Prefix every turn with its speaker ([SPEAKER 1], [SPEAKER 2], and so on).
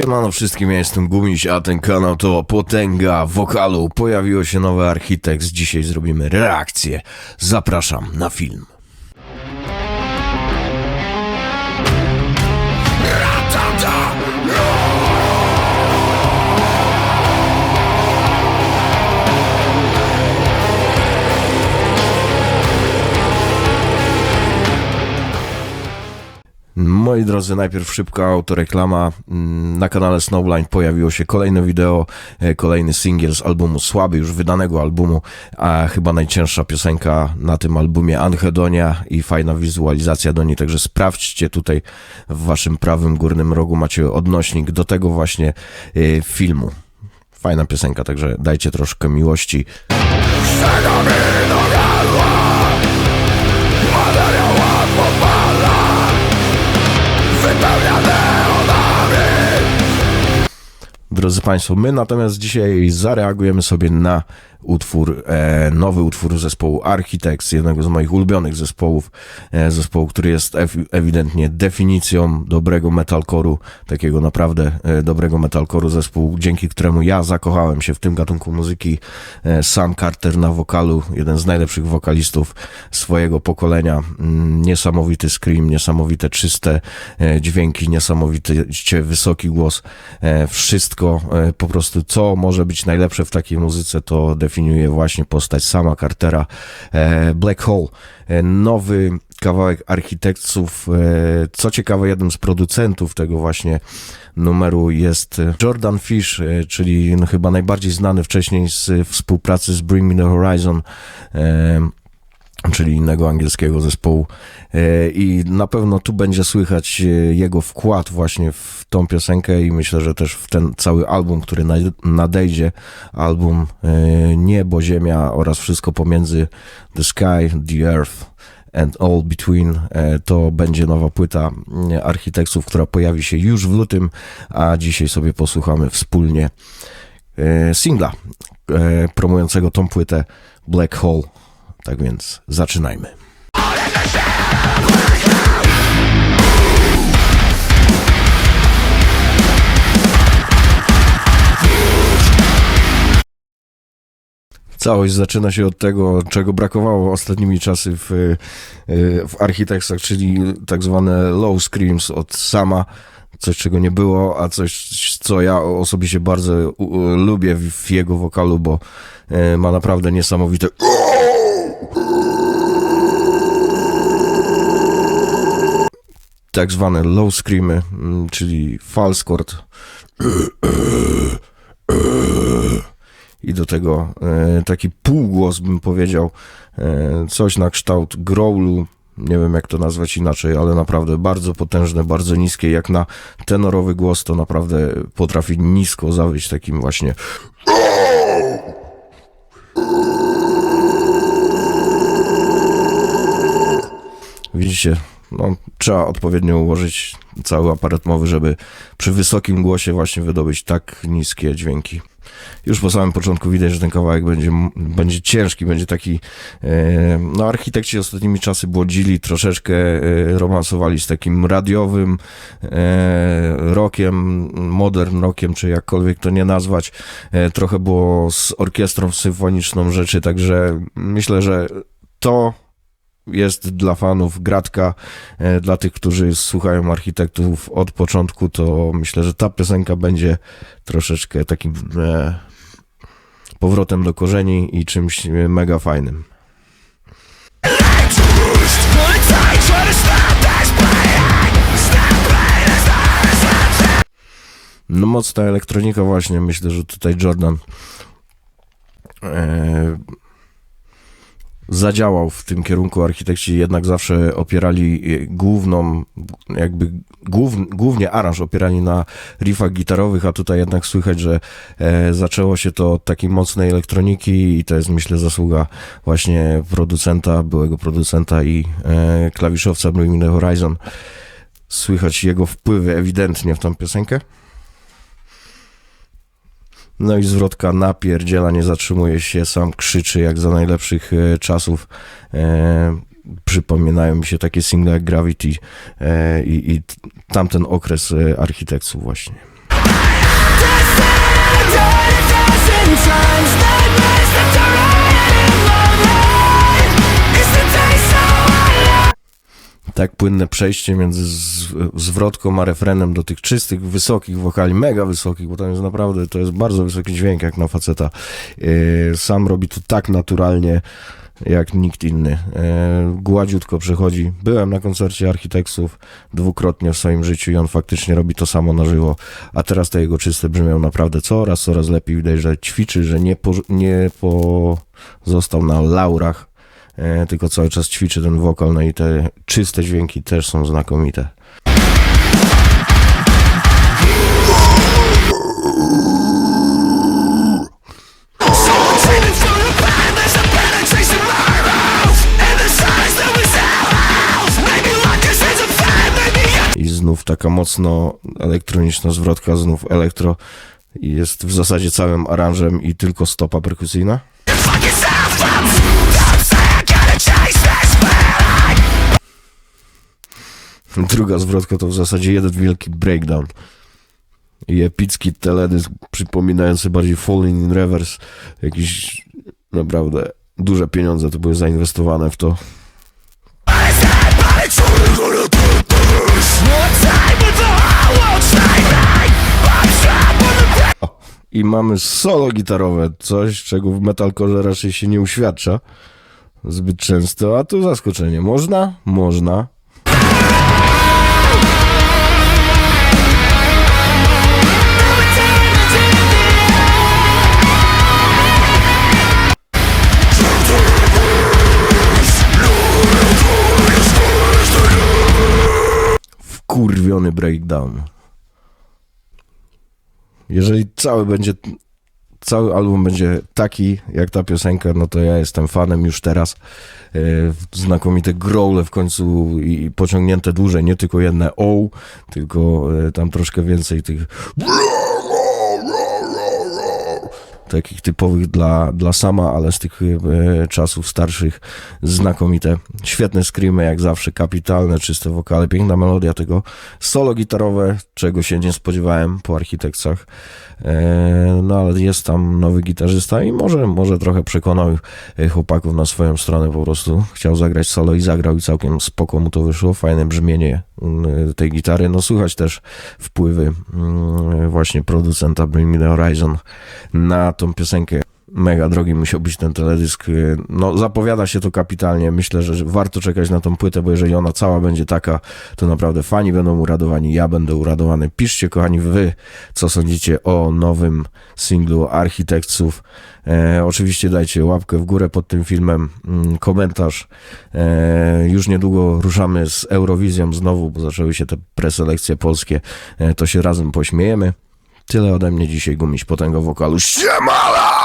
[SPEAKER 1] Siemano wszystkim, ja jestem Gumiś, a ten kanał to Potęga Wokalu. Pojawiło się nowy architekt, dzisiaj zrobimy reakcję. Zapraszam na film. Moi drodzy, najpierw szybka autoreklama. Mm, Na kanale Snowblind pojawiło się kolejne wideo, e, kolejny singiel z albumu Słaby, już wydanego albumu, a chyba najcięższa piosenka na tym albumie Anhedonia i fajna wizualizacja do niej, także sprawdźcie tutaj w waszym prawym górnym rogu macie odnośnik do tego właśnie e, filmu. Fajna piosenka, także dajcie troszkę miłości. Drodzy Państwo, my natomiast dzisiaj zareagujemy sobie na utwór, e, nowy utwór zespołu Architects, jednego z moich ulubionych zespołów, e, zespołu, który jest ew- ewidentnie definicją dobrego metalcore'u, takiego naprawdę e, dobrego metalcore'u, zespół, dzięki któremu ja zakochałem się w tym gatunku muzyki. Sam Carter na wokalu, jeden z najlepszych wokalistów swojego pokolenia, Mm, niesamowity scream, niesamowite czyste dźwięki, niesamowicie wysoki głos, e, wszystko e, po prostu, co może być najlepsze w takiej muzyce, to definiuje właśnie postać sama Cartera. E, Black Hole, e, nowy kawałek architektów. Co ciekawe, jednym z producentów tego właśnie numeru jest Jordan Fish, czyli no chyba najbardziej znany wcześniej z współpracy z Bring Me The Horizon, czyli innego angielskiego zespołu. E, I na pewno tu będzie słychać e, jego wkład właśnie w tą piosenkę i myślę, że też w ten cały album, który nadejdzie, album e, Niebo, Ziemia oraz wszystko pomiędzy The Sky, The Earth and All Between. To będzie nowa płyta architektów, która pojawi się już w lutym, a dzisiaj sobie posłuchamy wspólnie singla promującego tą płytę Black Hole. Tak więc zaczynajmy. Całość zaczyna się od tego, czego brakowało ostatnimi czasy w, y, w Architectsach, czyli tak zwane low screams od sama, coś czego nie było, a coś, co ja osobiście bardzo lubię w, w jego wokalu, bo y, ma naprawdę niesamowite tak zwane low screamy, mm, czyli false chord i do tego e, taki półgłos bym powiedział, e, coś na kształt growlu, nie wiem jak to nazwać inaczej, ale naprawdę bardzo potężne, bardzo niskie, jak na tenorowy głos to naprawdę potrafi nisko zawieść takim właśnie Widzicie, no, trzeba odpowiednio ułożyć cały aparat mowy, żeby przy wysokim głosie właśnie wydobyć tak niskie dźwięki. Już po samym początku widać, że ten kawałek będzie, będzie ciężki, będzie taki. E, no, architekci ostatnimi czasy błodzili, troszeczkę e, romansowali z takim radiowym e, rockiem, modern rockiem, czy jakkolwiek to nie nazwać. Trochę było z orkiestrą symfoniczną rzeczy, także myślę, że to jest dla fanów gratka, e, dla tych, którzy słuchają architektów od początku, to myślę, że ta piosenka będzie troszeczkę takim e, powrotem do korzeni i czymś e, mega fajnym. No mocna elektronika właśnie, myślę, że tutaj Jordan e, zadziałał w tym kierunku. Architekci jednak zawsze opierali e, główną, jakby głów, głównie aranż opierali na riffach gitarowych, a tutaj jednak słychać, że e, zaczęło się to od takiej mocnej elektroniki i to jest myślę zasługa właśnie producenta, byłego producenta i e, klawiszowca The Horizon. Słychać jego wpływy ewidentnie w tą piosenkę. No i zwrotka napierdziela, nie zatrzymuje się, sam krzyczy jak za najlepszych e, czasów. E, przypominają mi się takie single jak Gravity e, i, i tamten okres architektów właśnie. Tak płynne przejście między zwrotką a refrenem do tych czystych, wysokich wokali, mega wysokich, bo tam jest naprawdę, to jest bardzo wysoki dźwięk jak na faceta. Yy, Sam robi to tak naturalnie, jak nikt inny. Yy, Gładziutko przechodzi. Byłem na koncercie Architeksów dwukrotnie w swoim życiu i on faktycznie robi to samo na żywo, a teraz te jego czyste brzmią naprawdę coraz, coraz lepiej. Widać, że ćwiczy, że nie, po, nie pozostał na laurach, e, tylko cały czas ćwiczy ten wokal, no i te czyste dźwięki też są znakomite. I znów taka mocno elektroniczna zwrotka, znów elektro. Jest w zasadzie całym aranżem i tylko stopa perkusyjna. Druga zwrotka to w zasadzie jeden wielki breakdown. I epicki teledysk przypominający bardziej Falling in Reverse. Jakieś naprawdę duże pieniądze to były zainwestowane w to. I mamy solo gitarowe, coś czego w metalcore raczej się nie uświadcza zbyt często, a tu zaskoczenie. Można? Można. Wkurwiony breakdown. Jeżeli cały będzie cały album będzie taki jak ta piosenka, no to ja jestem fanem już teraz. E, Znakomite growle w końcu i pociągnięte dłużej, nie tylko jedne o, tylko e, tam troszkę więcej tych takich typowych dla, dla sama, ale z tych e, czasów starszych znakomite. Świetne screamy jak zawsze, kapitalne, czyste wokale, piękna melodia tego. Solo gitarowe, czego się nie spodziewałem po architektach. E, no ale jest tam nowy gitarzysta i może, może trochę przekonał e, chłopaków na swoją stronę po prostu. Chciał zagrać solo i zagrał i całkiem spoko mu to wyszło. Fajne brzmienie mm, tej gitary. No słychać też wpływy mm, właśnie producenta Bring Me The Horizon na tą piosenkę. Mega drogi musiał być ten teledysk. No, zapowiada się to kapitalnie. Myślę, że warto czekać na tą płytę, bo jeżeli ona cała będzie taka, to naprawdę fani będą uradowani, ja będę uradowany. Piszcie, kochani, wy, co sądzicie o nowym singlu Architektów. E, oczywiście dajcie łapkę w górę pod tym filmem, mm, komentarz. E, już niedługo ruszamy z Eurowizją znowu, bo zaczęły się te preselekcje polskie. E, to się razem pośmiejemy. Tyle ode mnie dzisiaj, gumiś potęgo wokalu. Siemala!